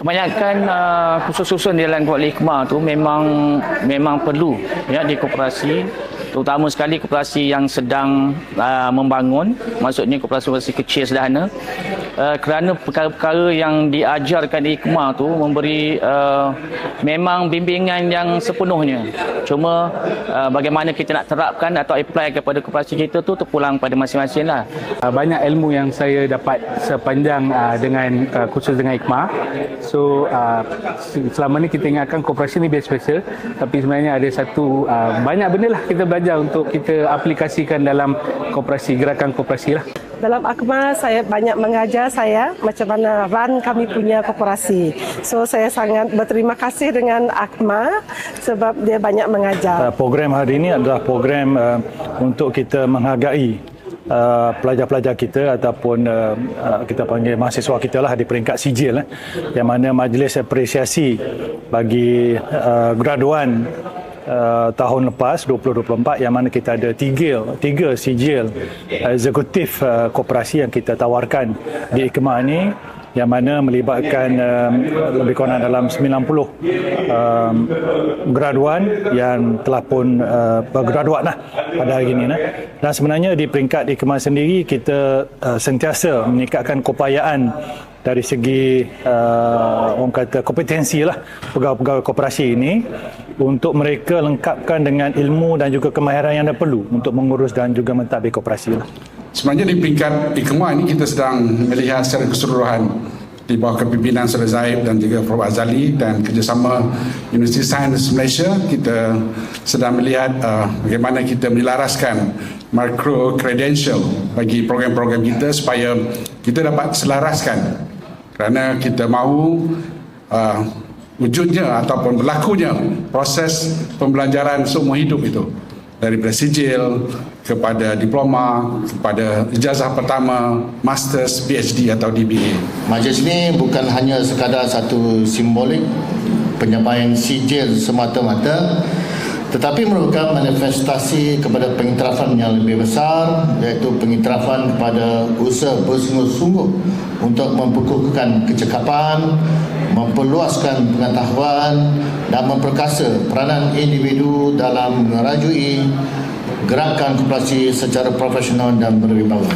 kebanyakan uh, khusus-khusus di dalam kuala hikmah tu memang memang perlu ya di koperasi. Terutama sekali koperasi yang sedang uh, membangun. Maksudnya koperasi-koperasi kecil sederhana uh, kerana perkara-perkara yang diajarkan di hikmah tu memberi uh, memang bimbingan yang sepenuhnya cuma uh, bagaimana kita nak terapkan atau apply kepada koperasi kita tu terpulang pada masing-masing lah Uh, banyak ilmu yang saya dapat sepanjang uh, dengan uh, khusus dengan Hikmah. So uh, se- selama ni kita ingatkan koperasi ni biasa special tapi sebenarnya ada satu uh, banyak benda lah kita belajar untuk kita aplikasikan dalam koperasi gerakan koperasi lah. Dalam Akma saya banyak mengajar saya macam mana run kami punya koperasi. So saya sangat berterima kasih dengan Akma sebab dia banyak mengajar. Uh, program hari ini adalah program uh, untuk kita menghargai uh, pelajar-pelajar kita ataupun uh, uh, kita panggil mahasiswa kita lah di peringkat sijil eh, yang mana majlis apresiasi bagi uh, graduan uh, tahun lepas 2024 yang mana kita ada tiga tiga sijil eksekutif uh, koperasi yang kita tawarkan di IKMA ini yang mana melibatkan um, lebih kurang dalam 90 um, graduan yang telah pun uh, bergraduat lah pada hari ini. Nah. Dan sebenarnya di peringkat IKMA sendiri kita uh, sentiasa meningkatkan keupayaan dari segi uh, orang kata kompetensi lah pegawai-pegawai koperasi ini untuk mereka lengkapkan dengan ilmu dan juga kemahiran yang ada perlu untuk mengurus dan juga mentadbir koperasi lah. Sebenarnya di peringkat IKMA ini kita sedang melihat secara keseluruhan di bawah kepimpinan Saudara Zaib dan juga Prof. Azali dan kerjasama Universiti Sains Malaysia kita sedang melihat uh, bagaimana kita menyelaraskan micro credential bagi program-program kita supaya kita dapat selaraskan kerana kita mahu uh, wujudnya ataupun berlakunya proses pembelajaran seumur hidup itu. Daripada sijil kepada diploma kepada ijazah pertama masters PhD atau DBA Majlis ini bukan hanya sekadar satu simbolik penyampaian sijil semata-mata tetapi merupakan manifestasi kepada pengiktirafan yang lebih besar iaitu pengiktirafan kepada usaha bersungguh-sungguh untuk memperkukuhkan kecekapan, memperluaskan pengetahuan dan memperkasa peranan individu dalam merajui gerakan koperasi secara profesional dan berwibawa.